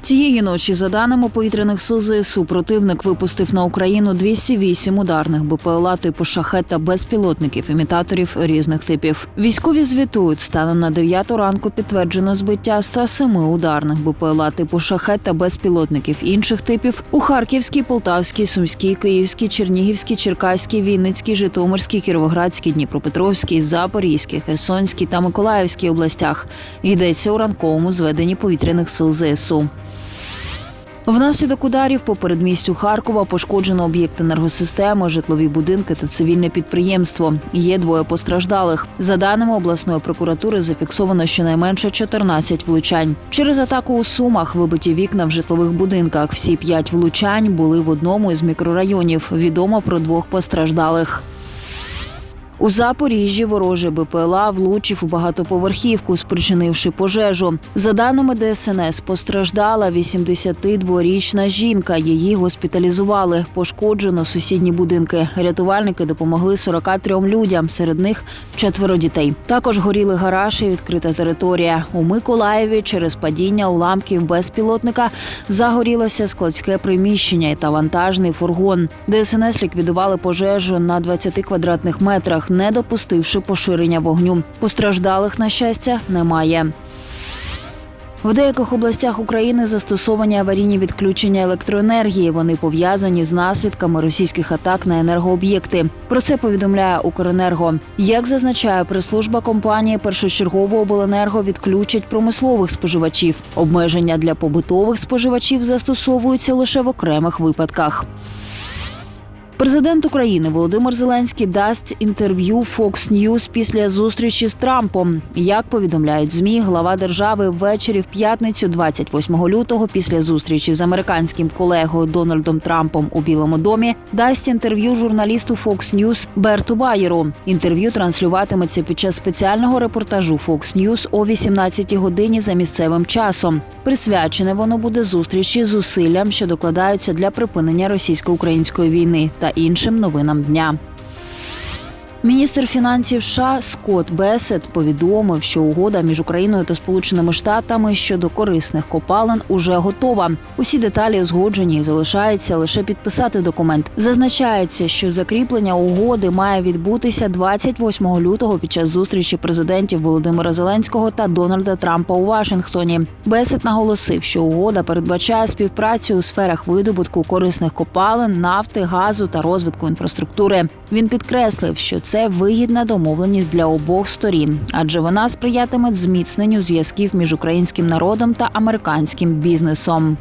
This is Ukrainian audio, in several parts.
Цієї ночі, за даними повітряних сил ЗСУ, противник випустив на Україну 208 ударних БПЛА типу шахет та безпілотників імітаторів різних типів. Військові звітують, станом на 9 ранку підтверджено збиття 107 ударних БПЛА типу шахет та безпілотників інших типів у Харківській, Полтавській, Сумській, Київській, Чернігівській, Черкаській, Вінницькій, Житомирській, Кіровоградській, Дніпропетровській, Запорізькій, Херсонській та Миколаївській областях. Йдеться у ранковому зведенні повітряних сил ЗСУ. Внаслідок ударів по передмістю Харкова пошкоджено об'єкт енергосистеми, житлові будинки та цивільне підприємство. Є двоє постраждалих. За даними обласної прокуратури, зафіксовано щонайменше 14 влучань. Через атаку у Сумах вибиті вікна в житлових будинках. Всі п'ять влучань були в одному із мікрорайонів. Відомо про двох постраждалих. У Запоріжжі ворожий БПЛА влучив у багатоповерхівку, спричинивши пожежу. За даними ДСНС, постраждала 82-річна жінка. Її госпіталізували. Пошкоджено сусідні будинки. Рятувальники допомогли 43 людям. Серед них четверо дітей. Також горіли гараж і відкрита територія. У Миколаєві через падіння уламків безпілотника загорілося складське приміщення та вантажний фургон. ДСНС ліквідували пожежу на 20 квадратних метрах, не допустивши поширення вогню. Постраждалих, на щастя, немає. В деяких областях України застосовані аварійні відключення електроенергії. Вони пов'язані з наслідками російських атак на енергооб'єкти. Про це повідомляє Укренерго. Як зазначає прес-служба компанії, першочергово обленерго відключать промислових споживачів. Обмеження для побутових споживачів застосовуються лише в окремих випадках. Президент України Володимир Зеленський дасть інтерв'ю Fox News після зустрічі з Трампом. Як повідомляють змі, глава держави ввечері в п'ятницю, 28 лютого, після зустрічі з американським колегою Дональдом Трампом у Білому домі, дасть інтерв'ю журналісту Fox News Берту Байеру. Інтерв'ю транслюватиметься під час спеціального репортажу Fox News о 18 годині за місцевим часом. Присвячене воно буде зустрічі з зусиллям, що докладаються для припинення російсько-української війни та іншим новинам дня. Міністр фінансів США Скотт Бесет повідомив, що угода між Україною та Сполученими Штатами щодо корисних копалин уже готова. Усі деталі узгоджені і залишається лише підписати документ. Зазначається, що закріплення угоди має відбутися 28 лютого під час зустрічі президентів Володимира Зеленського та Дональда Трампа у Вашингтоні. Бесет наголосив, що угода передбачає співпрацю у сферах видобутку корисних копалин, нафти, газу та розвитку інфраструктури. Він підкреслив, що це вигідна домовленість для обох сторін, адже вона сприятиме зміцненню зв'язків між українським народом та американським бізнесом.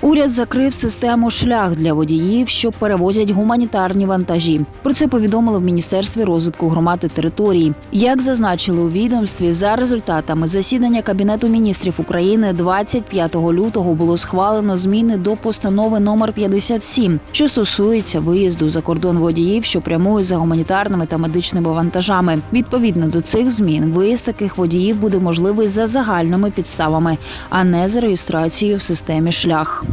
Уряд закрив систему шлях для водіїв, що перевозять гуманітарні вантажі. Про це повідомили в міністерстві розвитку громад і територій. Як зазначили у відомстві, за результатами засідання кабінету міністрів України 25 лютого було схвалено зміни до постанови номер 57, що стосується виїзду за кордон водіїв, що прямують за гуманітарними та медичними вантажами. Відповідно до цих змін, виїзд таких водіїв буде можливий за загальними підставами, а не за реєстрацією в системі шлях.